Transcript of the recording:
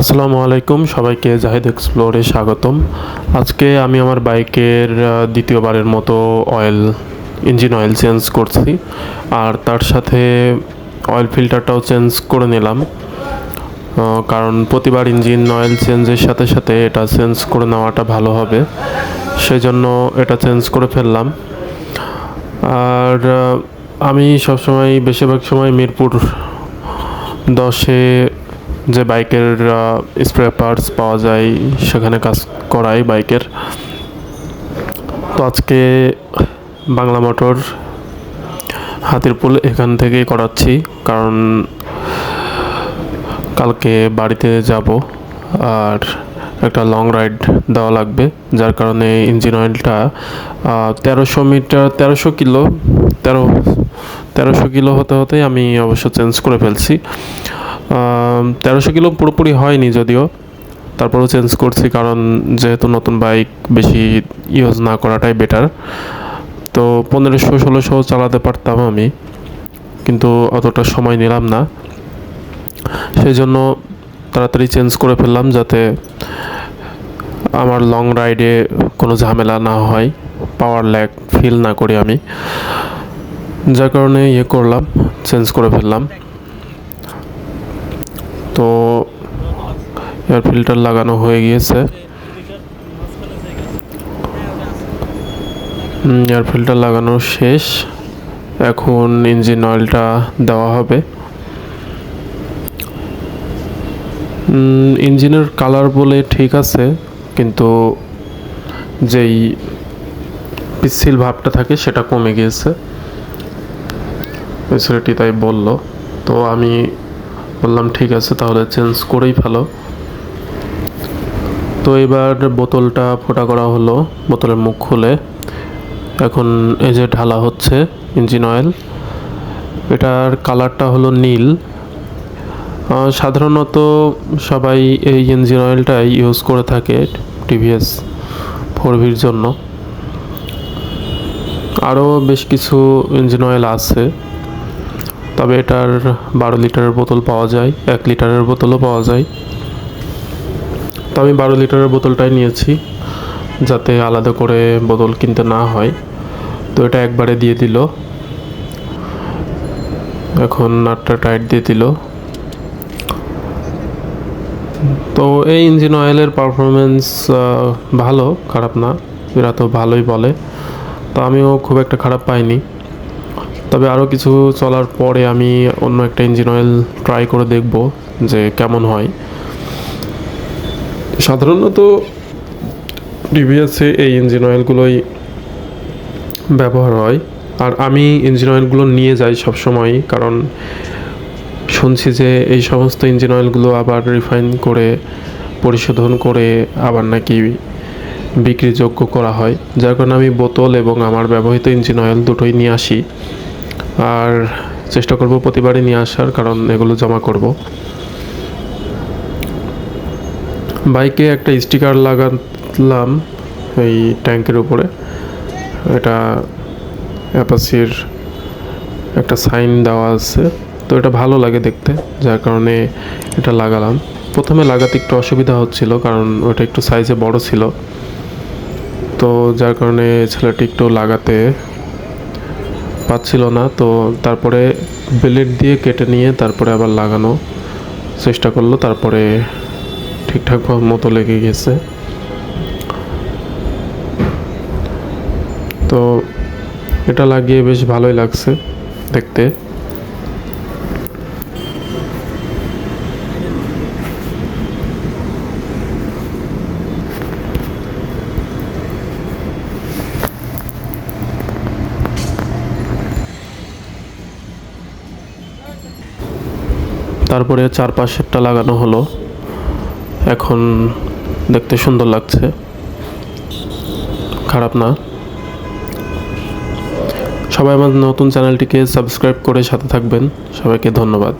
আসসালামু আলাইকুম, সবাইকে জাহিদ এক্সপ্লোরে স্বাগতম। আজকে আমি আমার বাইকের দ্বিতীয়বারের মতো অয়েল, ইঞ্জিন অয়েল চেঞ্জ করছি। আর তার সাথে অয়েল ফিল্টারটাও চেঞ্জ করে নিলাম। কারণ প্রতিবার ইঞ্জিন অয়েল চেঞ্জের সাথে সাথে এটা চেঞ্জ করে নেওয়াটা ভালো হবে। সেই জন্য এটা চেঞ্জ করে ফেললাম। আর আমি সবসময়, বেশিরভাগ সময় মিরপুর দশে যে বাইকের স্প্রে পার্টস পাওয়া যায়, সেখানে কাজ করাই বাইকের। তো আজকে বাংলা মোটর হাতিরপুল এখান থেকেই করাচ্ছি, কারণ কালকে বাড়িতে যাব, আর একটা লং রাইড দেওয়া লাগবে, যার কারণে ইঞ্জিন অয়েলটা তেরোশো মিটার, তেরোশো কিলো, তেরো, তেরোশো কিলো হতে হতেই আমি অবশ্য চেঞ্জ করে ফেলছি। তেরোশো কিলো পুরোপুরি হয়নি যদিও। তারপরেও চেঞ্জ করছি কারণ যেহেতু নতুন বাইক বেশি ইউজ না করাটাই বেটার তো পনেরোশো, ষোলোশো চালাতে পারতাম আমি, কিন্তু অতটা সময় নিলাম না। সেই জন্য তাড়াতাড়ি চেঞ্জ করে ফেললাম যাতে আমার লং রাইডে কোনো ঝামেলা না হয় পাওয়ার ল্যাগ ফিল না করি আমি। যার কারণে ইয়ে করলাম চেঞ্জ করে ফেললাম। তো এয়ার ফিল্টার লাগানো হয়ে গিয়েছে। এয়ার ফিল্টার লাগানো শেষ। এখন ইঞ্জিন অয়েলটা দেওয়া হবে। ইঞ্জিনের কালার বলে ঠিক আছে, কিন্তু যেই পিচ্ছিল ভাবটা থাকে সেটা কমে গিয়েছে। ছেলেটি তাই বলল। তো আমি বললাম, ঠিক আছে, তাহলে চেঞ্জ করেই ফেলো। তো এবার বোতলটা ফোটা করা হলো, বোতলের মুখ খুলে। এখন এই যে ঢালা হচ্ছে ইঞ্জিন অয়েল, এটার কালারটা হলো নীল। সাধারণত সবাই এই ইঞ্জিন অয়েলটাই ইউজ করে থাকে টিভিএস ফোর ভির জন্য। আরও বেশ কিছু ইঞ্জিন অয়েল আছে। তবে এটার বারো লিটারের বোতল পাওয়া যায়, এক লিটারের বোতলও পাওয়া যায়। তো আমি বারো লিটারের বোতলটাই নিয়েছি, যাতে আলাদা করে বোতল কিনতে না হয়। তো এটা একবারে দিয়ে দিল। এখন নাটটা টাইট দিয়ে দিল। তো এই ইঞ্জিন অয়েলের পারফরমেন্স ভালো, খারাপ না। এরা তো ভালোই বলে। তো আমিও খুব একটা খারাপ পাইনি। তবে আরও কিছু চলার পরে আমি অন্য একটা ইঞ্জিন অয়েল ট্রাই করে দেখব যে কেমন হয়। সাধারণত টিভিএসে এই ইঞ্জিন অয়েলগুলোই ব্যবহার হয়। আর আমি ইঞ্জিন অয়েলগুলো নিয়ে যাই সবসময় কারণ শুনছি যে এই সমস্ত ইঞ্জিন অয়েলগুলো আবার রিফাইন করে, পরিশোধন করে আবার নাকি বিক্রিযোগ্য করা হয়। যার কারণে আমি বোতল এবং আমার ব্যবহৃত ইঞ্জিন অয়েল দুটোই নিয়ে আসি। আর চেষ্টা করব প্রতিবারই নিয়ে আসার, কারণ এগুলো জমা করব। বাইকে একটা স্টিকার লাগালাম এই ট্যাঙ্কের উপরে। এটা অ্যাপাসির একটা সাইন দেওয়া আছে। তো এটা ভালো লাগে দেখতে, যার কারণে এটা লাগালাম। প্রথমে লাগাতে একটু অসুবিধা হচ্ছিল, কারণ ওটা একটু সাইজে বড় ছিল। তো যার কারণে ছেলেটি একটু লাগাতে পাচ্ছিল না, তো তারপরে ব্লেড দিয়ে কেটে নিয়ে তারপরে আবার লাগানো চেষ্টা করল, তারপরে ঠিকঠাক মতো লেগে গেছে। তো এটা লাগিয়ে বেশ ভালোই লাগছে দেখতে। তারপরে চারপাশেরটা লাগানো হলো। এখন দেখতে সুন্দর লাগছে। খারাপ না। সবাই আমার নতুন চ্যানেলটিকে সাবস্ক্রাইব করে সাথে থাকবেন। সবাইকে ধন্যবাদ।